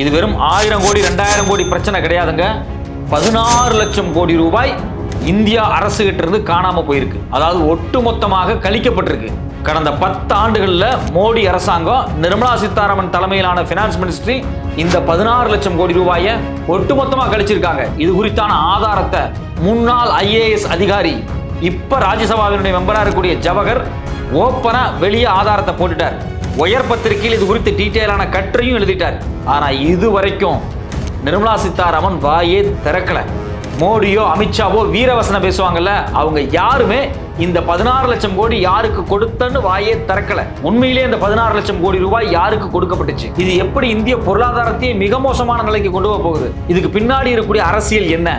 இது வெறும் ஆயிரம் கோடி ரெண்டாயிரம் கோடி பிரச்சனை கிடையாதுங்க. பதினாறு லட்சம் கோடி ரூபாய் இந்தியா அரசு கிட்ட இருந்து காணாம போயிருக்கு. அதாவது ஒட்டுமொத்தமாக கழிக்கப்பட்டிருக்கு. கடந்த பத்து ஆண்டுகளில் மோடி அரசாங்கம் நிர்மலா சீதாராமன் தலைமையிலான பினான்ஸ் மினிஸ்ட்ரி இந்த பதினாறு லட்சம் கோடி ரூபாயை ஒட்டுமொத்தமாக கழிச்சிருக்காங்க. இது குறித்தான ஆதாரத்தை முன்னாள் ஐஏஎஸ் அதிகாரி இப்ப ராஜ்யசபாவினுடைய மெம்பராக இருக்கக்கூடிய ஜவஹர் ஓப்பனா வெளியே ஆதாரத்தை போட்டுட்டார். உயர் பத்திரிகையில் இது குறித்து டீட்டெயிலான கட்டுரையும் எழுதிட்டார். ஆனால் இது வரைக்கும் நிர்மலா சீதாராமன் வாயே திறக்கல. மோடியோ அமித்ஷாவோ வீரவசனம் பேசுவாங்கல்ல அவங்க யாருமே இந்த பதினாறு லட்சம் கோடி யாருக்கு கொடுத்தன்னு வாயே திறக்கல. உண்மையிலே இந்த பதினாறு லட்சம் கோடி ரூபாய் யாருக்கு கொடுக்கப்பட்டுச்சு? இது எப்படி இந்திய பொருளாதாரத்தையே மிக மோசமான நிலைக்கு கொண்டு போக போகுது? இதுக்கு பின்னாடி இருக்கக்கூடிய அரசியல் என்ன?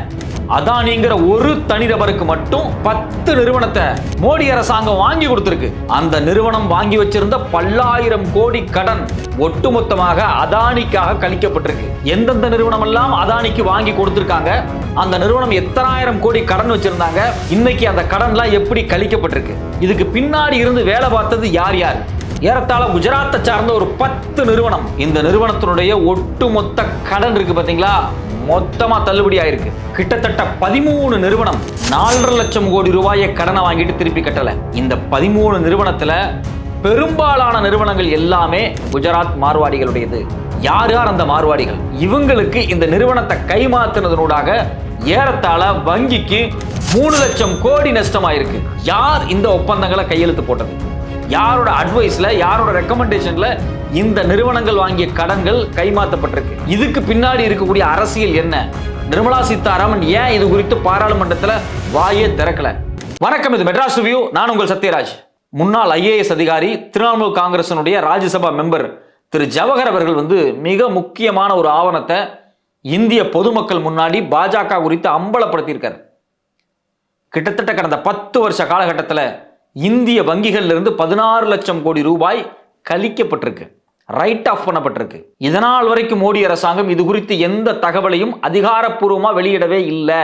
அதானிங்கிற ஒரு தனிநபருக்கு மட்டும் பத்து நிறுவனத்தை மோடி அரசாங்கம் வாங்கி கொடுத்திருக்கு. அந்த நிறுவனம் வாங்கி வச்சிருந்த பல்லாயிரம் கோடி கடன் ஒட்டுமொத்தமாக அதானிக்காக கழிக்கப்பட்டிருக்கு. எந்தெந்த நிறுவனம் எல்லாம் அதானிக்கு வாங்கி கொடுத்திருக்காங்க அந்த நிறுவனம் எத்தனாயிரம் கோடி கடன் வச்சிருந்தாங்க இன்னைக்கு அந்த கடன்லாம் எப்படி கழிக்கப்பட்டிருக்கு. இதுக்கு பின்னாடி இருந்து வேலை பார்த்தது யார் யார்? ஏறத்தாழ குஜராத்தை சார்ந்த ஒரு பத்து நிறுவனம். இந்த நிறுவனத்தினுடைய ஒட்டுமொத்த கடன் இருக்கு பாத்தீங்களா? மொத்தமா தள்ளுபடி ஆயிருக்கு. கிட்டத்தட்ட பதிமூணு நிறுவனம் நாலரை லட்சம் கோடி ரூபாயை கடனை வாங்கிட்டு திருப்பி கட்டல. இந்த பதிமூணு நிறுவனத்துல பெரும்பாலான நிறுவனங்கள் எல்லாமே குஜராத் மார்வாடிகளுடையது. யார் யார் அந்த மார்வாடிகள்? இவங்களுக்கு இந்த நிறுவனத்தை கைமாத்தினதனூடாக ஏறத்தாழ வங்கிக்கு மூணு லட்சம் கோடி நஷ்டமாயிருக்கு. யார் இந்த ஒப்பந்தங்களை கையெழுத்து போட்டது? யாரோட அட்வைஸ்ல யாரோட ரெக்கமெண்டேஷன்ல இந்த நிறுவனங்கள் வாங்கிய கடன்கள் கைமாற்றப்பட்டிருக்கு இதுக்கு பின்னாடி இருக்கக்கூடிய அரசியல் என்ன? நிர்மலா சீதாராமன் ஏன் இது குறித்து பாராளுமன்றத்தில் வாயே திறக்கல? வணக்கம் இது மெட்ராஸ் ரிவ்யூ. நான் உங்கள் சத்யராஜ். முன்னாள் ஐஏஎஸ் அதிகாரி திரிணாமுல் காங்கிரசனுடைய ராஜ்யசபா மெம்பர் திரு ஜவஹர் அவர்கள் வந்து மிக முக்கியமான ஒரு ஆவணத்தை இந்திய பொதுமக்கள் முன்னாடி பாஜக குறித்து அம்பலப்படுத்தியிருக்கார். கிட்டத்தட்ட கடந்த பத்து வருஷ காலகட்டத்தில் இந்திய வங்கிகள்ல இருந்து பதினாறு லட்சம் கோடி ரூபாய் கழிக்கப்பட்டிருக்கு. ரைட் ஆஃப் பண்ணப்பட்டிருக்கு. இதனால் வரைக்கும் மோடி அரசாங்கம் இது குறித்து எந்த தகவலையும் அதிகாரப்பூர்வமாக வெளியிடவே இல்லை.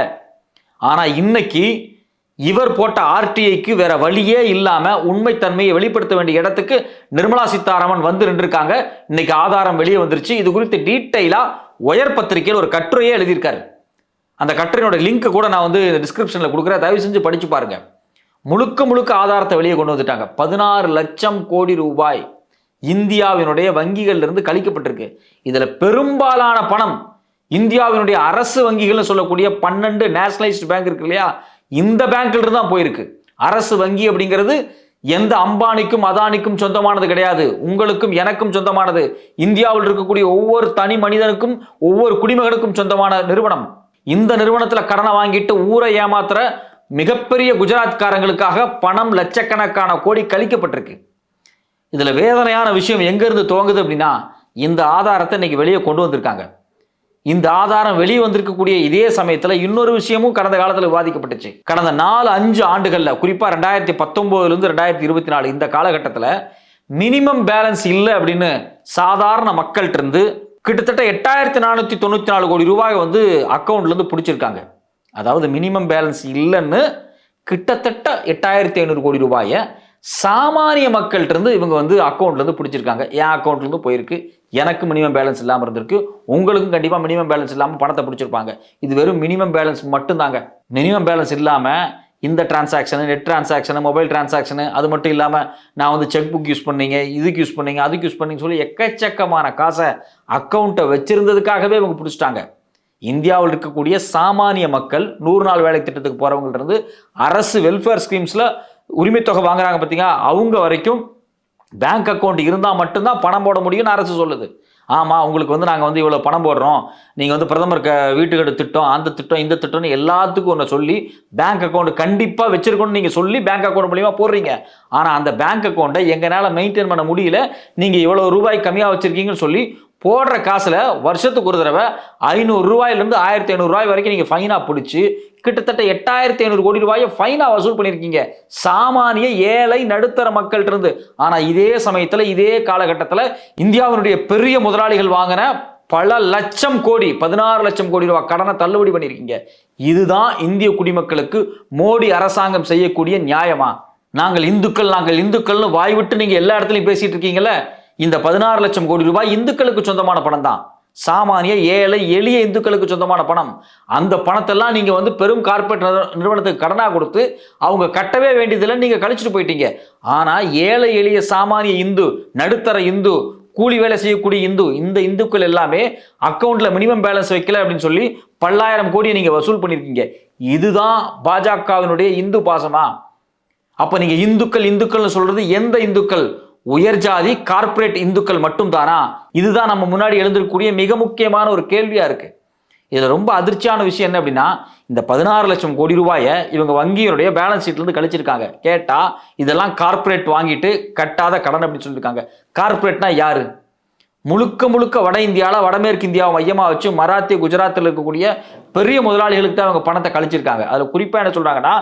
ஆனால் இன்னைக்கு இவர் போட்ட ஆர்டிஐக்கு வேற வழியே இல்லாமல் உண்மைத்தன்மையை வெளிப்படுத்த வேண்டிய இடத்துக்கு நிர்மலா சீதாராமன் வந்து நின்றுருக்காங்க. இன்னைக்கு ஆதாரம் வெளியே வந்துருச்சு. இது குறித்து டீட்டெயிலாக உயர் பத்திரிகையில் ஒரு கட்டுரையே எழுதியிருக்காரு. அந்த கட்டுரையோட லிங்க் கூட நான் வந்து டிஸ்கிரிப்ஷனில் கொடுக்குறேன். தயவு செஞ்சு படிச்சு பாருங்க. முழுக்க முழுக்க ஆதாரத்தை வெளியே கொண்டு வந்துட்டாங்க. பதினாறு லட்சம் கோடி ரூபாய். இந்தியாவினுடைய வங்கிகளிலிருந்து கழிக்கப்பட்டிருக்கு. இதில் பெரும்பாலான பணம் இந்தியாவினுடைய அரசு வங்கிகள்னு சொல்லக்கூடிய பன்னெண்டு நேஷனலைஸ்டு பேங்க் இருக்கு இல்லையா? இந்த பேங்க்ல இருந்து தான் போயிருக்கு. அரசு வங்கி அப்படிங்கிறது எந்த அம்பானிக்கும் அதானிக்கும் சொந்தமானது கிடையாது. உங்களுக்கும் எனக்கும் சொந்தமானது. இந்தியாவில் இருக்கக்கூடிய ஒவ்வொரு தனி மனிதனுக்கும் ஒவ்வொரு குடிமகனுக்கும் சொந்தமான நிறுவனம். இந்த நிறுவனத்தில் கடனை வாங்கிட்டு ஊரை ஏமாத்துற மிகப்பெரிய குஜராத்காரங்களுக்காக பணம் லட்சக்கணக்கான கோடி கழிக்கப்பட்டிருக்கு. இதில் வேதனையான விஷயம் எங்கேருந்து துவங்குது அப்படின்னா இந்த ஆதாரத்தை இன்னைக்கு வெளியே கொண்டு வந்திருக்காங்க. இந்த ஆதாரம் வெளியே வந்திருக்கக்கூடிய இதே சமயத்தில் இன்னொரு விஷயமும் கடந்த காலத்தில் விவாதிக்கப்பட்டுச்சு. கடந்த நாலு அஞ்சு ஆண்டுகளில் குறிப்பாக ரெண்டாயிரத்தி பத்தொம்போதுலேருந்து ரெண்டாயிரத்தி இருபத்தி நாலு இந்த காலகட்டத்தில் மினிமம் பேலன்ஸ் இல்லை அப்படின்னு சாதாரண மக்கள்கிட்ட இருந்து கிட்டத்தட்ட எட்டாயிரத்தி நானூற்றி தொண்ணூற்றி நாலு கோடி ரூபாய் வந்து அக்கௌண்ட்லேருந்து பிடிச்சிருக்காங்க. அதாவது மினிமம் பேலன்ஸ் இல்லைன்னு கிட்டத்தட்ட எட்டாயிரத்தி ஐநூறு கோடி ரூபாயை சாமானிய மக்கள்கிட்ட இருந்து இவங்க வந்து அக்கௌண்ட்லேருந்து பிடிச்சிருக்காங்க. என் அக்கௌண்ட்லேருந்து போயிருக்கு. எனக்கு மினிமம் பேலன்ஸ் இல்லாமல் இருந்திருக்கு. உங்களுக்கும் கண்டிப்பாக மினிமம் பேலன்ஸ் இல்லாமல் பணத்தை பிடிச்சிருப்பாங்க. இது வெறும் மினிமம் பேலன்ஸ் மட்டும்தாங்க. மினிமம் பேலன்ஸ் இல்லாமல் இந்த transaction net transaction mobile transaction அது மட்டும் இல்லாமல் நான் வந்து செக் புக் யூஸ் பண்ணீங்க இதுக்கு யூஸ் பண்ணீங்க அதுக்கு யூஸ் பண்ணிங்க சொல்லி எக்கச்சக்கமான காசை அக்கௌண்ட்டை வச்சிருந்ததுக்காகவே இவங்க பிடிச்சிட்டாங்க. இந்தியாவில் இருக்கக்கூடிய சாமானிய மக்கள் நூறு நாள் வேலை திட்டத்துக்கு போகிறவங்கள்ட்ட இருந்து அரசு வெல்ஃபேர் ஸ்கீம்ஸில் உரிமைத்தொகை தொகை வாங்குறாங்க பார்த்தீங்களா அவங்க வரைக்கும் பேங்க் அக்கௌண்ட் இருந்தால் மட்டும்தான் பணம் போட முடியும்னு அரசு சொல்லுது. ஆமாம் உங்களுக்கு வந்து நாங்கள் வந்து இவ்வளோ பணம் போடுறோம். நீங்கள் வந்து பிரதமர் க வீட்டுக்கடு திட்டம் அந்த திட்டம் இந்த திட்டம்னு எல்லாத்துக்கும் ஒன்று சொல்லி பேங்க் அக்கௌண்ட் கண்டிப்பாக வச்சுருக்கணும்னு நீங்கள் சொல்லி பேங்க் அக்கௌண்ட் மூலியமாக போடுறீங்க. ஆனால் அந்த பேங்க் அக்கௌண்ட்டை எங்களால் மெயின்டைன் பண்ண முடியல. நீங்கள் இவ்வளோ ரூபாய் கம்மியாக வச்சுருக்கீங்கன்னு சொல்லி போடுற காசில் வருஷத்துக்கு ஒரு தடவை ஐநூறுரூவாயிலேருந்து ஆயிரத்தி ஐநூறுரூவாய் வரைக்கும் நீங்கள் ஃபைனாக பிடிச்சி கிட்டத்தட்ட எட்டாயிரத்தி ஐநூறு கோடி ரூபாயை ஃபைனாக வசூல் பண்ணியிருக்கீங்க. சாமானிய ஏழை நடுத்தர மக்கள்கிட்ட இருந்து. ஆனால் இதே சமயத்தில் இதே காலகட்டத்தில் இந்தியாவினுடைய பெரிய முதலாளிகள் வாங்கின பல லட்சம் கோடி பதினாறு லட்சம் கோடி ரூபாய் கடனை தள்ளுபடி பண்ணியிருக்கீங்க. இதுதான் இந்திய குடிமக்களுக்கு மோடி அரசாங்கம் செய்யக்கூடிய நியாயமா? நாங்கள் இந்துக்கள் நாங்கள் இந்துக்கள்னு வாய்விட்டு நீங்கள் எல்லா இடத்துலையும் பேசிகிட்டு இருக்கீங்களே இந்த பதினாறு லட்சம் கோடி ரூபாய் இந்துக்களுக்கு சொந்தமான பணம் தான் சாமானிய ஏழை எளிய இந்துக்களுக்கு சொந்தமான பணம். அந்த பணத்தெல்லாம் நீங்கள் வந்து பெரும் கார்ப்பரேட் நிறுவனத்துக்கு கடனாக கொடுத்து அவங்க கட்டவே வேண்டியதில்லை நீங்கள் கழிச்சிட்டு போயிட்டீங்க. ஆனால் ஏழை எளிய சாமானிய இந்து நடுத்தர இந்து கூலி வேலை செய்யக்கூடிய இந்து இந்த இந்துக்கள் எல்லாமே அக்கௌண்ட்ல மினிமம் பேலன்ஸ் வைக்கல அப்படின்னு சொல்லி பல்லாயிரம் கோடியை நீங்கள் வசூல் பண்ணியிருக்கீங்க. இதுதான் பாஜகவினுடைய இந்து பாசமா? அப்ப நீங்க இந்துக்கள் இந்துக்கள்னு சொல்றது எந்த இந்துக்கள்? உயர் ஜாதி கார்ப்பரேட் இந்துக்கள் மட்டும் தானா இதுதான் நம்ம முன்னாடி எழுந்திருக்கக்கூடிய மிக முக்கியமான ஒரு கேள்வியா இருக்கு. இதில் ரொம்ப அதிர்ச்சியான விஷயம் என்ன அப்படின்னா இந்த பதினாறு லட்சம் கோடி ரூபாயை இவங்க வங்கியினுடைய பேலன்ஸ் ஷீட்லேருந்து கழிச்சிருக்காங்க. கேட்டால் இதெல்லாம் கார்ப்பரேட் வாங்கிட்டு கட்டாத கடன் அப்படின்னு சொல்லியிருக்காங்க கார்ப்பரேட்னா யாரு? முழுக்க முழுக்க வட இந்தியாவில் வடமேற்கு இந்தியாவை மையமாக வச்சு மராத்தி குஜராத்தில் இருக்கக்கூடிய பெரிய முதலாளிகளுக்கு தான் அவங்க பணத்தை கழிச்சிருக்காங்க. அதில் குறிப்பாக என்ன சொல்கிறாங்கன்னா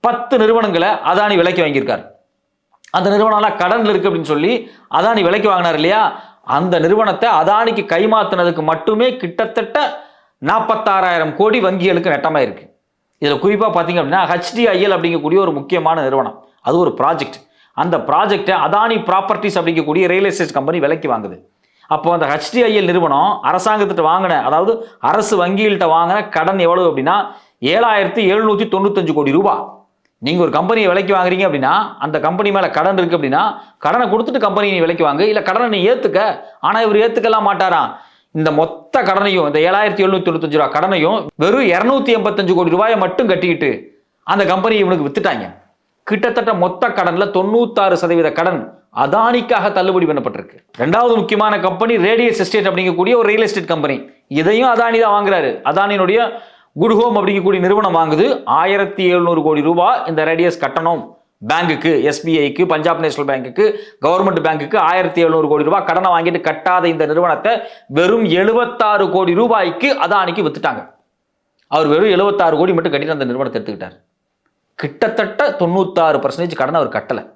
பத்து நிறுவனங்களை அதானி விலைக்கு வாங்கியிருக்காரு. அந்த நிறுவனம்லாம் கடனில் இருக்கு அப்படின்னு சொல்லி அதானி விலைக்கு வாங்கினார் இல்லையா? அந்த நிறுவனத்தை அதானிக்கு கைமாத்தினதுக்கு மட்டுமே கிட்டத்தட்ட நாற்பத்தாறாயிரம் கோடி வங்கிகளுக்கு நட்டமாக இதில் குறிப்பாக பார்த்தீங்க அப்படின்னா ஹெச்டிஐஎல் அப்படிங்கக்கூடிய ஒரு முக்கியமான நிறுவனம். அது ஒரு ப்ராஜெக்ட் அந்த ப்ராஜெக்டை அதானி ப்ராப்பர்ட்டிஸ் அப்படிங்கக்கூடிய ரியல் எஸ்டேட் கம்பெனி விலைக்கு வாங்குது. அப்போ அந்த ஹெச்டிஐஎல் நிறுவனம் அரசாங்கத்திட்ட வாங்கின அதாவது அரசு வங்கிகள்கிட்ட வாங்கின கடன் எவ்வளவு அப்படின்னா ஏழாயிரத்தி எழுநூற்றி தொண்ணூத்தஞ்சு கோடி ரூபாய். நீங்கள் ஒரு கம்பெனியை விலைக்கு வாங்குறீங்க அப்படின்னா அந்த கம்பெனி மேலே கடன் இருக்குது அப்படின்னா கடனை கொடுத்துட்டு கம்பெனி நீ விலைக்கு வாங்கு. இல்லை கடனை நீ ஏற்றுக்க ஆனால் இவர் ஏற்றுக்கலாம் மாட்டாராம். இந்த மொத்த கடனையும் இந்த ஏழாயிரத்தி எழுநூத்தி தொண்ணூத்தஞ்சு ரூபா கடனையும் வெறும் இரநூத்தி எண்பத்தஞ்சு கோடி ரூபாயை மட்டும் கட்டிக்கிட்டு அந்த கம்பெனி இவனுக்கு வித்துட்டாங்க. கிட்டத்தட்ட மொத்த கடன்ல தொண்ணூத்தாறு சதவீத கடன் அதானிக்காக தள்ளுபடி பண்ணப்பட்டிருக்கு. ரெண்டாவது முக்கியமான கம்பெனி ரேடியஸ் எஸ்டேட் அப்படிங்கக்கூடிய ஒரு ரியல் எஸ்டேட் கம்பெனி. இதையும் அதானி தான் வாங்குறாரு. அதானியினுடைய குட் ஹோம் அப்படிங்கக்கூடிய நிறுவனம் வாங்குது. ஆயிரத்தி எழுநூறு கோடி ரூபாய் இந்த ரேடியஸ் கட்டணும். பேங்குக்கு எஸ்பிஐக்கு பஞ்சாப் நேஷனல் பேங்குக்கு கவர்மெண்ட் பேங்குக்கு ஆயிரத்தி எழுநூறு கோடி ரூபாய் கடனை வாங்கிட்டு கட்டாத இந்த நிறுவனத்தை வெறும் எழுபத்தாறு கோடி ரூபாய்க்கு அதானிக்கு வித்துட்டாங்க. அவர் வெறும் எழுபத்தாறு கோடி மட்டும் கட்டிட்டு அந்த நிறுவனத்தை எடுத்துக்கிட்டார். கிட்டத்தட்ட தொண்ணூத்தாறு பர்சன்டேஜ் கடன் அவர் கட்டலை.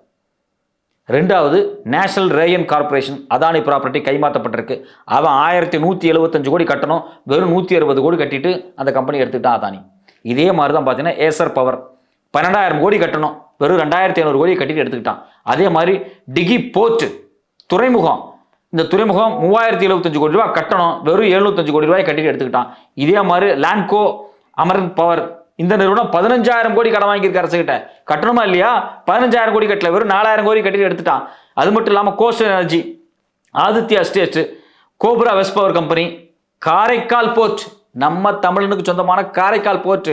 ரெண்டாவது national rayon corporation Adani property கைமாற்றப்பட்டிருக்கு. அவன் ஆயிரத்தி நூற்றி எழுபத்தஞ்சு கோடி கட்டணும் வெறும் நூற்றி அறுபது கோடி கட்டிட்டு அந்த கம்பெனி எடுத்துக்கிட்டான் அதானி. இதே மாதிரி தான் பார்த்தீங்கன்னா ஏசர் பவர் பன்னெண்டாயிரம் கோடி கட்டணும் வெறும் ரெண்டாயிரத்தி ஐநூறு கோடி கட்டிட்டு எடுத்துக்கிட்டான். அதே மாதிரி டிகி போர்ட் துறைமுகம். இந்த துறைமுகம் மூவாயிரத்தி எழுபத்தஞ்சு கோடி ரூபாய் கட்டணும் வெறும் எழுநூத்தஞ்சு கோடி ரூபாய் கட்டிட்டு எடுத்துக்கிட்டான். இதே மாதிரி லேண்ட்கோ அமரன் பவர் இந்த நிறுவனம் பதினஞ்சாயிரம் கோடி கடன் வாங்கியிருக்க அரசுகிட்ட. கட்டணுமா இல்லையா? பதினஞ்சாயிரம் கோடி கட்டல. வெறும் நாலாயிரம் கோடி கட்டிட்டு எடுத்துட்டான். அது மட்டும் இல்லாமல் coast energy Aditya state கோபுரா west power company Karaikal port நம்ம தமிழனுக்கு சொந்தமான காரைக்கால் போர்ட்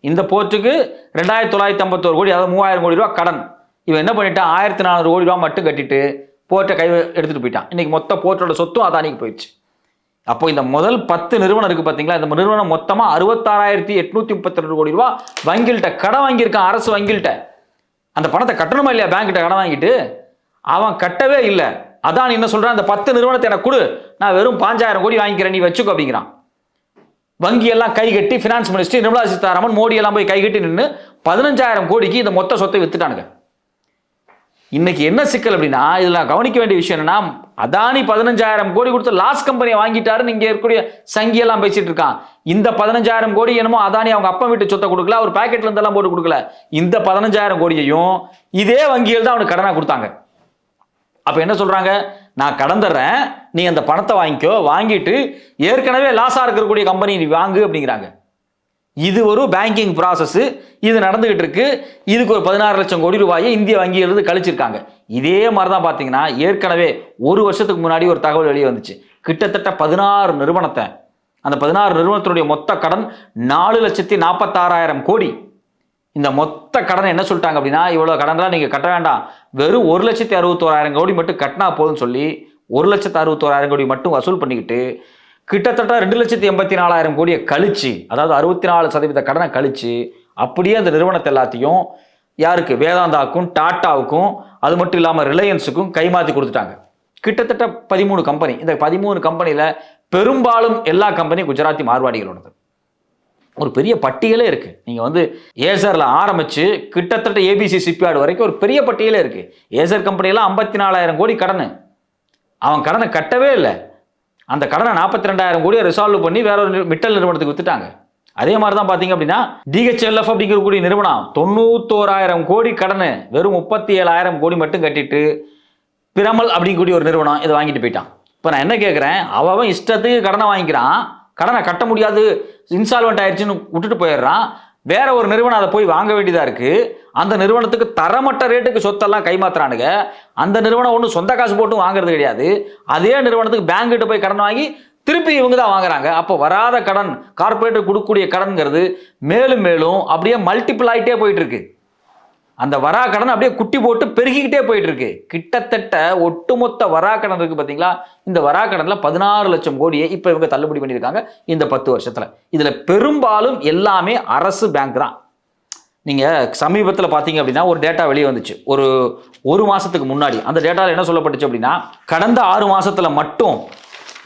இந்த போர்ட்டுக்கு ரெண்டாயிரத்தி தொள்ளாயிரத்தி ஐம்பத்தோரு கோடி அதாவது மூவாயிரம் கோடி ரூபா கடன். இவன் என்ன பண்ணிட்டான்? ஆயிரத்தி நானூறு கோடி ரூபா மட்டும் கட்டிட்டு போர்ட்டை கை எடுத்துட்டு போயிட்டான். இன்னைக்கு மொத்த போர்ட்டோட சொத்தும் அதானிக்கு போயிடுச்சு. அப்போ இந்த முதல் பத்து நிறுவனம் இருக்கு பாத்தீங்களா? இந்த நிறுவனம் மொத்தமா அறுபத்தாறாயிரத்தி எட்நூத்தி முப்பத்தி ரெண்டு கோடி ரூபாய் வங்கிகள்கிட்ட கடன் வாங்கியிருக்கான் அரசு வங்கிகள்கிட்ட. அந்த பணத்தை கட்டணுமா இல்லையா? பேங்க்கிட்ட கடன் வாங்கிட்டு. அவன் கட்டவே இல்லை. அதான் என்ன சொல்றான் அந்த பத்து நிறுவனத்தை எனக்கு கொடு. நான் வெறும் பாஞ்சாயிரம் கோடி வாங்கிக்கிறேன் நீ வச்சுக்கோ அப்படிங்கிறான். வங்கி எல்லாம் கை கட்டி ஃபினான்ஸ் மினிஸ்டர் நிர்மலா சீதாராமன் மோடி எல்லாம் போய் கை கட்டி நின்று பதினஞ்சாயிரம் கோடிக்கு இந்த மொத்த சொத்தை வித்துட்டானுங்க. இன்னைக்கு என்ன சிக்கல் அப்படின்னா இதில் நான் கவனிக்க வேண்டிய விஷயம் என்னன்னா அதானி பதினஞ்சாயிரம் கோடி கொடுத்து லாஸ் கம்பெனியை வாங்கிட்டாருன்னு இங்கே இருக்கக்கூடிய சங்கியெல்லாம் பேசிகிட்டு பேசிட்டு இருக்கான். இந்த பதினஞ்சாயிரம் கோடி என்னமோ அதானி அவங்க அப்பா வீட்டு சொத்தை கொடுக்கல அவர் பேக்கெட்ல இருந்தெல்லாம் போட்டு கொடுக்கல. இந்த பதினஞ்சாயிரம் கோடியையும் இதே வங்கிகள் தான் அவனுக்கு கடனை கொடுத்தாங்க. அப்ப என்ன சொல்றாங்க? நான் கடன் தர்றேன் நீ அந்த பணத்தை வாங்கிக்கோ வாங்கிட்டு ஏற்கனவே லாஸாக இருக்கக்கூடிய கம்பெனி நீ வாங்கு அப்படிங்கிறாங்க. இது ஒரு பேங்கிங் ப்ராசஸ் இது நடந்துகிட்டு இருக்கு. இதுக்கு ஒரு பதினாறு லட்சம் கோடி ரூபாயை இந்திய வங்கியிலிருந்து கழிச்சிருக்காங்க. இதே மாதிரி தான் பார்த்தீங்கன்னா ஏற்கனவே ஒரு வருஷத்துக்கு முன்னாடி ஒரு தகவல் வெளியே வந்துச்சு. கிட்டத்தட்ட பதினாறு நிறுவனத்தை அந்த பதினாறு நிறுவனத்தினுடைய மொத்த கடன் நாலு லட்சத்தி நாற்பத்தாறாயிரம் கோடி. இந்த மொத்த கடனை என்ன சொல்லிட்டாங்க அப்படின்னா இவ்வளோ கடன்லாம் நீங்கள் கட்ட வேண்டாம். வெறும் ஒரு லட்சத்தி அறுபத்தோராயிரம் கோடி மட்டும் கட்டினா போதும்னு சொல்லி ஒரு லட்சத்து அறுபத்தோராயிரம் கோடி மட்டும் வசூல் பண்ணிக்கிட்டு கிட்டத்தட்ட ரெண்டு லட்சத்தி எண்பத்தி நாலாயிரம் கோடியை கழிச்சு அதாவது அறுபத்தி நாலு சதவீத கடனை கழிச்சு அப்படியே அந்த நிறுவனத்தை எல்லாத்தையும் யாருக்கு? வேதாந்தாவுக்கும் டாட்டாவுக்கும் அது மட்டும் இல்லாமல் ரிலையன்ஸுக்கும் கைமாற்றி கொடுத்துட்டாங்க. கிட்டத்தட்ட பதிமூணு கம்பெனி. இந்த பதிமூணு கம்பெனியில் பெரும்பாலும் எல்லா கம்பெனியும் குஜராத்தி மார்வாடிகளோடது. ஒரு பெரிய பட்டியலே இருக்கு. நீங்க வந்து ஏசர்ல ஆரம்பிச்சு கிட்டத்தட்ட ஏபிசி சிப்யார்டு வரைக்கும் ஒரு பெரிய பட்டியலே இருக்கு. ஏசர் கம்பெனியெல்லாம் ஐம்பத்தி நாலாயிரம் கோடி கடன். அவன் கடனை கட்டவே இல்லை. அந்த கடனை நாற்பத்தி ரெண்டாயிரம் கோடியை ரிசால்வ் பண்ணி வேற ஒரு மிட்டல் நிறுவனத்துக்கு வித்துட்டாங்க. அதே மாதிரி தான் பார்த்தீங்க அப்படின்னா டிஹெச்எல்எஃப் அப்படிங்கக்கூடிய நிறுவனம் தொண்ணூத்தோராயிரம் கோடி கடனை வெறும் முப்பத்தி ஏழாயிரம் கோடி மட்டும் கட்டிட்டு பிரமல் அப்படிங்கக்கூடிய ஒரு நிறுவனம் இதை வாங்கிட்டு போயிட்டான். இப்போ நான் என்ன கேட்குறேன் அவன் இஷ்டத்துக்கு கடனை வாங்கிக்கிறான். கடனை கட்ட முடியாது இன்சால்வெண்ட் ஆயிடுச்சுன்னு விட்டுட்டு போயிடுறான். வேற ஒரு நிறுவனம் அதை போய் வாங்க வேண்டியதாக இருக்கு. அந்த நிறுவனத்துக்கு தரமட்ட ரேட்டுக்கு சொத்தெல்லாம் கைமாத்துறானுங்க. அந்த நிறுவனம் ஒன்றும் சொந்த காசு போட்டும் வாங்குறது கிடையாது. அதே நிறுவனத்துக்கு பேங்க் கிட்ட போய் கடன் வாங்கி திருப்பி இவங்க தான் வாங்குறாங்க. அப்போ வராத கடன் கார்பரேட் கொடுக்கக்கூடிய கடன்கிறது மேலும் மேலும் அப்படியே மல்டிபிள் ஆகிட்டே போயிட்டு இருக்கு. அந்த வரா அப்படியே குட்டி போட்டு பெருகிக்கிட்டே போயிட்டு இருக்கு கிட்டத்தட்ட ஒட்டுமொத்த வரா கடன் இருக்கு பாத்தீங்களா? இந்த வரா பதினாறு லட்சம் கோடியை இப்ப இவங்க தள்ளுபடி பண்ணியிருக்காங்க இந்த பத்து வருஷத்துல. இதுல பெரும்பாலும் எல்லாமே அரசு பேங்க் தான். நீங்க சமீபத்துல பாத்தீங்க அப்படின்னா ஒரு டேட்டா வெளியே வந்துச்சு. ஒரு ஒரு மாசத்துக்கு முன்னாடி. அந்த டேட்டாவில் என்ன சொல்லப்பட்டுச்சு அப்படின்னா கடந்த ஆறு மாசத்துல மட்டும்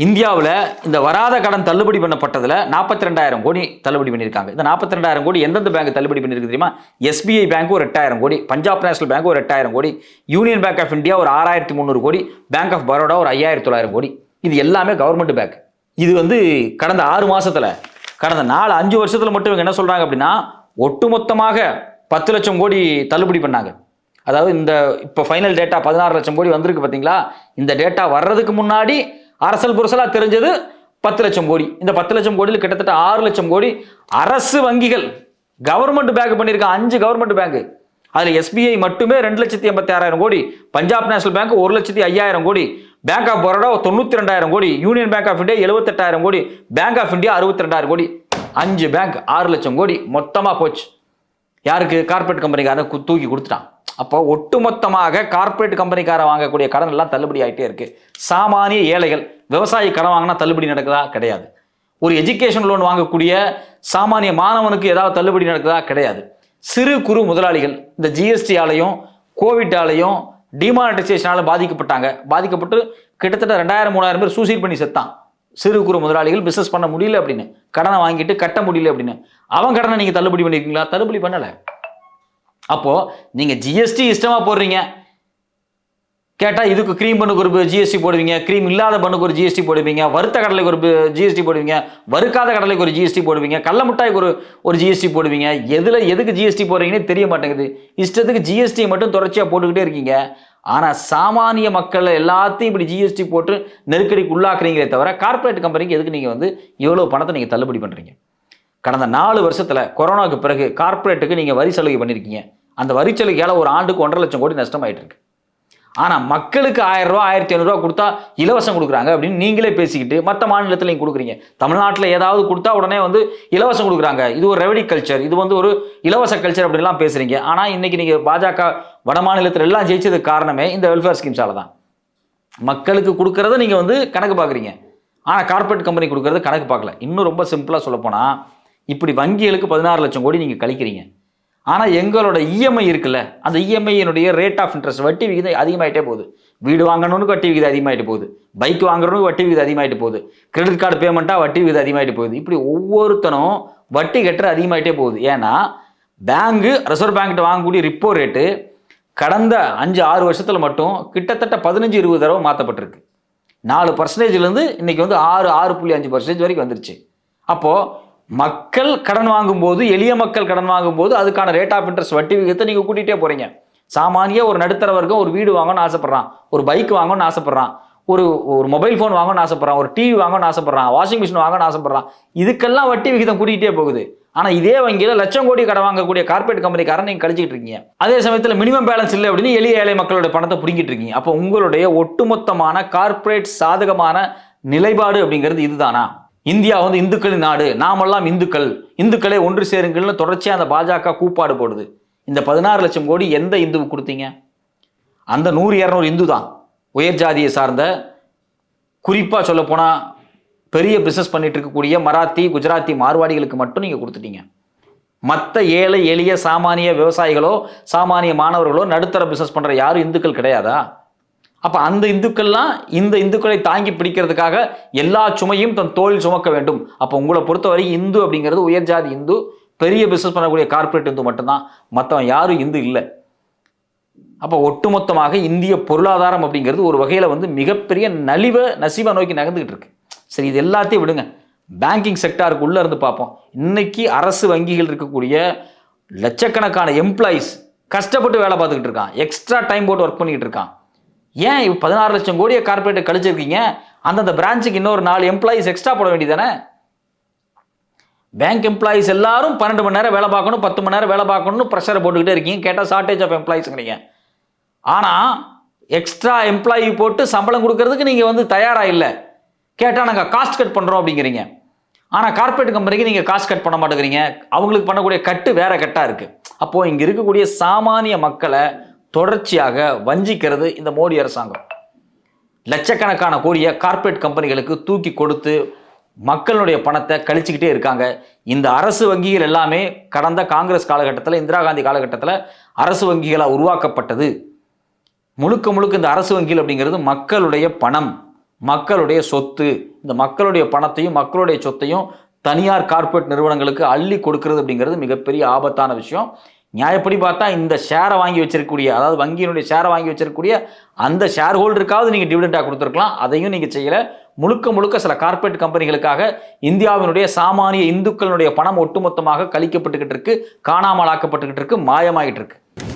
இந்தியாவில் இந்த வராத கடன் தள்ளுபடி பண்ணப்பட்டதில் நாற்பத்தி ரெண்டாயிரம் கோடி தள்ளுபடி பண்ணியிருக்காங்க. இந்த நாற்பத்தி ரெண்டாயிரம் கோடி எந்தெந்த பேங்க் தள்ளுபடி பண்ணியிருக்கு தெரியுமா? எஸ்பிஐ பேங்க் ஒரு எட்டாயிரம் கோடி பஞ்சாப் நேஷனல் பேங்க் ஒரு எட்டாயிரம் கோடி யூனியன் பேங்க் ஆஃப் இந்தியா ஒரு ஆறாயிரத்தி முந்நூறு கோடி பேங்க் ஆஃப் பரோடா ஒரு ஐயாயிரத்தி தொள்ளாயிரம் கோடி. இது எல்லாமே கவர்மெண்ட் பேங்க் இது வந்து கடந்த ஆறு மாதத்தில் கடந்த நாலு அஞ்சு வருஷத்தில் மட்டும் இவங்க என்ன சொல்கிறாங்க அப்படின்னா ஒட்டுமொத்தமாக பத்து லட்சம் கோடி தள்ளுபடி பண்ணாங்க. அதாவது இந்த இப்போ ஃபைனல் டேட்டா பதினாறு லட்சம் கோடி வந்திருக்கு பார்த்தீங்களா இந்த டேட்டா வர்றதுக்கு முன்னாடி அரசல் புரசலாக தெரிஞ்சது பத்து லட்சம் கோடி. இந்த பத்து லட்சம் கோடியில் கிட்டத்தட்ட ஆறு லட்சம் கோடி அரசு வங்கிகள் கவர்மெண்ட் பேங்க் பண்ணியிருக்க அஞ்சு கவர்மெண்ட் பேங்க் அதில் எஸ்பிஐ மட்டுமே ரெண்டு லட்சத்தி எண்பத்தி ஆறாயிரம் கோடி. பஞ்சாப் நேஷனல் பேங்க் ஒரு லட்சத்தி ஐயாயிரம் கோடி. பேங்க் ஆஃப் பரோடா தொண்ணூற்றி ரெண்டாயிரம் கோடி. யூனியன் பேங்க் ஆஃப் இந்தியா எழுபத்தெட்டாயிரம் கோடி. பேங்க் ஆஃப் இந்தியா அறுபத்தி ரெண்டாயிரம் கோடி. அஞ்சு பேங்க் ஆறு லட்சம் கோடி. மொத்தமாக போச்சு. யாருக்கு? கார்ப்பரேட் கம்பெனிக்காரன் தூக்கி கொடுத்துட்டான். அப்போ ஒட்டுமொத்தமாக கார்ப்பரேட் கம்பெனிக்காரன் வாங்கக்கூடிய கடன் எல்லாம் தள்ளுபடி ஆகிட்டே இருக்கு. சாமானிய ஏழைகள் விவசாயி கடன் வாங்கினா தள்ளுபடி நடக்குதா? கிடையாது. ஒரு எஜுகேஷன் லோன் வாங்கக்கூடிய சாமானிய மாணவனுக்கு ஏதாவது தள்ளுபடி நடக்குதா? கிடையாது. சிறு குறு முதலாளிகள் இந்த ஜிஎஸ்டியாலையும் கோவிட்டாலையும் டிமானிட்டைசேஷனால பாதிக்கப்பட்டாங்க. பாதிக்கப்பட்டு கிட்டத்தட்ட ரெண்டாயிரம் மூணாயிரம் பேர் சூசைட் பண்ணி செத்தான். சிறு குறு முதலாளிகள் பிஸ்னஸ் பண்ண முடியல அப்படின்னு. கடனை வாங்கிட்டு கட்ட முடியல அப்படின்னு. அவன் கடனை நீங்கள் தள்ளுபடி பண்ணிருக்கீங்களா? தள்ளுபடி பண்ணலை. அப்போ நீங்க ஜிஎஸ்டி இஷ்டமா போடுறீங்க. கேட்டால் இதுக்கு க்ரீம் பண்ணுக்கு ஒரு ஜிஎஸ்டி போடுவீங்க. க்ரீம் இல்லாத பண்ணுக்கு ஒரு ஜிஎஸ்டி போடுவீங்க. வறுத்த கடலைக்கு ஒரு ஜிஎஸ்டி போடுவீங்க. வறுக்காத கடலைக்கு ஒரு ஜிஎஸ்டி போடுவீங்க. கள்ள மிட்டாய்க்கு ஒரு ஒரு ஜிஎஸ்டி போடுவீங்க. எதில் எதுக்கு ஜிஎஸ்டி போடுறீங்கன்னு தெரிய மாட்டேங்குது. இஷ்டத்துக்கு ஜிஎஸ்டி மட்டும் தொடர்ச்சியாக போட்டுக்கிட்டே இருக்கீங்க. ஆனால் சாமானிய மக்கள் எல்லாத்தையும் இப்படி ஜிஎஸ்டி போட்டு நெருக்கடிக்கு உள்ளாக்குறீங்களே தவிர கார்ப்பரேட் கம்பெனிக்கு எதுக்கு நீங்கள் வந்து இவ்வளோ பணத்தை நீங்கள் தள்ளுபடி பண்ணுறீங்க கடந்த நாலு வருஷத்தில் கொரோனாவுக்கு பிறகு கார்ப்பரேட்டுக்கு நீங்கள் வரி சலுகை பண்ணியிருக்கீங்க அந்த வரி ஒரு ஆண்டுக்கு ஒன்றரை லட்சம் கோடி நஷ்டமாயிட்டு இருக்கு ஆனால் மக்களுக்கு ஆயிரம் ரூபா ஆயிரத்தி ஐநூறுரூவா கொடுத்தா இலவசம் கொடுக்குறாங்க அப்படின்னு நீங்களே பேசிக்கிட்டு மற்ற மாநிலத்திலையும் கொடுக்குறீங்க. தமிழ்நாட்டில் ஏதாவது கொடுத்தா உடனே வந்து இலவசம் கொடுக்குறாங்க. இது ஒரு ரெவடி கல்ச்சர் இது வந்து ஒரு இலவச கல்ச்சர் அப்படிலாம் பேசுறீங்க. ஆனால் இன்றைக்கி நீங்கள் பாஜக வட மாநிலத்தில் எல்லாம் ஜெயிச்சதுக்கு காரணமே இந்த வெல்ஃபேர் ஸ்கீம்ஸால் தான். மக்களுக்கு கொடுக்கறத நீங்கள் வந்து கணக்கு பார்க்குறீங்க. ஆனால் கார்ப்பரேட் கம்பெனி கொடுக்கறது கணக்கு பார்க்கல. இன்னும் ரொம்ப சிம்பிளாக சொல்லப்போனால் இப்படி வங்கிகளுக்கு பதினாறு லட்சம் கோடி நீங்கள் கழிக்கிறீங்க. ஆனால் எங்களோட இஎம்ஐ இருக்குல்ல அந்த இஎம்ஐயினுடைய ரேட் ஆஃப் இன்ட்ரெஸ்ட் வட்டி விகிதம் அதிகமாகிட்டே போகுது. வீடு வாங்கணும்னு வட்டி விகிதம் அதிகமாகிட்டு போகுது. பைக் வாங்குறவனுக்கு வட்டி விகிதம் அதிகமாகிட்டு போகுது. கிரெடிட் கார்டு பேமெண்ட்டாக வட்டி விகிதம் அதிகமாகிட்டு போகுது. இப்படி ஒவ்வொருத்தனும் வட்டி கட்டுற அதிகமாகிட்டே போகுது. ஏன்னா பேங்கு ரிசர்வ் பேங்க்கிட்ட வாங்கக்கூடிய ரிப்போ ரேட்டு கடந்த அஞ்சு ஆறு வருஷத்தில் மட்டும் கிட்டத்தட்ட பதினஞ்சு இருபது தடவை மாற்றப்பட்டிருக்கு நாலு பர்சன்டேஜ்லேருந்து இன்னைக்கு வந்து ஆறு ஆறு புள்ளி அஞ்சு பர்சன்டேஜ் வரைக்கும் வந்துருச்சு. அப்போது மக்கள் கடன் வாங்கும்போது எளிய மக்கள் கடன் வாங்கும்போது அதுக்கான ரேட் ஆஃப் இன்ட்ரெஸ்ட் வட்டி விகிதத்தை நீங்கள் கூட்டிகிட்டே போகிறீங்க சாமானிய ஒரு நடுத்தர வர்க்கம் ஒரு வீடு வாங்கணும்னு ஆசைப்பட்றான். ஒரு பைக் வாங்கணும்னு ஆசைப்பட்றான். ஒரு ஒரு மொபைல் ஃபோன் வாங்கணும்னு ஆசைப்பட்றான். ஒரு டிவி வாங்கணும்னு ஆசைப்பட்றான். வாஷிங் மிஷின் வாங்கணும்னு ஆசைப்பட்றான். இதுக்கெல்லாம் வட்டி விகிதம் கூட்டிகிட்டே போகுது. ஆனால் இதே வங்கியில் லட்சம் கோடி கடன் வாங்கக்கூடிய கார்ப்பரேட் கம்பெனிக்காரன் நீங்கள் கழிச்சிட்டு இருக்கீங்க. அதே சமயத்தில் மினிமம் பேலன்ஸ் இல்லை அப்படின்னு எளிய ஏழை மக்களோட பணத்தை பிடிங்கிட்டு இருக்கீங்க. அப்போ உங்களுடைய ஒட்டுமொத்தமான கார்ப்பரேட் சாதகமான நிலைப்பாடு அப்படிங்கிறது இதுதானா? இந்தியா வந்து இந்துக்களின் நாடு. நாமெல்லாம் இந்துக்கள். இந்துக்களே ஒன்று சேருங்கள்னு தொடர்ச்சியாக அந்த பாஜக கூப்பாடு போடுது. இந்த பதினாறு லட்சம் கோடி எந்த இந்துவுக்கு கொடுத்தீங்க? அந்த நூறு இரநூறு இந்து தான் உயர் ஜாதியை சார்ந்த குறிப்பாக சொல்லப்போனால் பெரிய பிஸ்னஸ் பண்ணிட்டு இருக்கக்கூடிய மராத்தி குஜராத்தி மார்வாடிகளுக்கு மட்டும் நீங்கள் கொடுத்துட்டீங்க. மற்ற ஏழை எளிய சாமானிய விவசாயிகளோ சாமானிய மாணவர்களோ நடுத்தர பிஸ்னஸ் பண்ணுற யாரும் இந்துக்கள் கிடையாதா? அப்போ அந்த இந்துக்கள்லாம் இந்த இந்துக்களை தாங்கி பிடிக்கிறதுக்காக எல்லா சுமையும் தன் தோல் சுமக்க வேண்டும். அப்போ உங்களை பொறுத்தவரை இந்து அப்படிங்கிறது உயர் ஜாதி இந்து பெரிய பிஸ்னஸ் பண்ணக்கூடிய கார்ப்பரேட் இந்து மட்டும்தான். மற்றவன் யாரும் இந்து இல்லை. அப்போ ஒட்டுமொத்தமாக இந்திய பொருளாதாரம் அப்படிங்கிறது ஒரு வகையில் வந்து மிகப்பெரிய நலிவை நசிவை நோக்கி நகர்ந்துகிட்டு இருக்கு. சரி இது எல்லாத்தையும் விடுங்க. பேங்கிங் செக்டாருக்கு உள்ளே இருந்து பார்ப்போம். இன்னைக்கு அரசு வங்கிகள் இருக்கக்கூடிய லட்சக்கணக்கான எம்ப்ளாயீஸ் கஷ்டப்பட்டு வேலை பார்த்துக்கிட்டு இருக்கான். எக்ஸ்ட்ரா டைம் போட்டு ஒர்க் பண்ணிக்கிட்டு இருக்கான். ஏன் இப்போ பதினாறு லட்சம் கோடியை கார்பரேட் கழிச்சிருக்கீங்க? அந்தந்த பிரான்ச்சுக்கு இன்னொரு நாலு எம்ப்ளாயிஸ் எக்ஸ்ட்ரா போட வேண்டியதானே பேங்க் எம்ப்ளாயிஸ் எல்லாரும் பன்னெண்டு மணி நேரம் வேலை பார்க்கணும் பத்து மணி நேரம் வேலை பார்க்கணும்னு ப்ரெஷரை போட்டுக்கிட்டே இருக்கீங்க. கேட்டால் ஷார்ட்டேஜ் ஆஃப் எம்ப்ளாயிஸுங்கிறீங்க ஆனால் எக்ஸ்ட்ரா எம்ப்ளாயி போட்டு சம்பளம் கொடுக்கறதுக்கு நீங்கள் வந்து தயாராக இல்லை. கேட்டால் நாங்கள் காஸ்ட் கட் பண்ணுறோம் அப்படிங்கிறீங்க. ஆனால் கார்ப்பரேட் கம்பெனிக்கு நீங்கள் காஸ்ட் கட் பண்ண மாட்டேங்கிறீங்க. அவங்களுக்கு பண்ணக்கூடிய கட்டு வேற கட்டாக இருக்குது அப்போது இங்கே இருக்கக்கூடிய சாமானிய மக்களை தொடர்ச்சியாக வஞ்சிக்கிறது இந்த மோடி அரசாங்கம். லட்சக்கணக்கான கோடியை கார்ப்பரேட் கம்பெனிகளுக்கு தூக்கி கொடுத்து மக்களுடைய பணத்தை கழிச்சுக்கிட்டே இருக்காங்க. இந்த அரசு வங்கிகள் எல்லாமே கடந்த காங்கிரஸ் காலகட்டத்தில் இந்திரா காந்தி காலகட்டத்தில் அரசு வங்கிகளாக உருவாக்கப்பட்டது. முழுக்க முழுக்க இந்த அரசு வங்கிகள் அப்படிங்கிறது மக்களுடைய பணம் மக்களுடைய சொத்து. இந்த மக்களுடைய பணத்தையும் மக்களுடைய சொத்தையும் தனியார் கார்ப்பரேட் நிறுவனங்களுக்கு அள்ளி கொடுக்கறது அப்படிங்கிறது மிகப்பெரிய ஆபத்தான விஷயம். நியாயப்படி பார்த்தா இந்த ஷேரை வாங்கி வச்சிருக்கக்கூடிய அதாவது வங்கியினுடைய ஷேரை வாங்கி வச்சிருக்கக்கூடிய அந்த ஷேர் ஹோல்டருக்காவது நீங்கள் டிவிடெண்டாக கொடுத்துருக்கலாம். அதையும் நீங்கள் செய்யலை. முழுக்க முழுக்க சில கார்ப்பரேட் கம்பெனிகளுக்காக இந்தியாவினுடைய சாமானிய இந்துக்களுடைய பணம் ஒட்டுமொத்தமாக கழிக்கப்பட்டுக்கிட்டு இருக்கு காணாமலாக்கப்பட்டுக்கிட்டு இருக்கு மாயமாகிட்டு இருக்கு.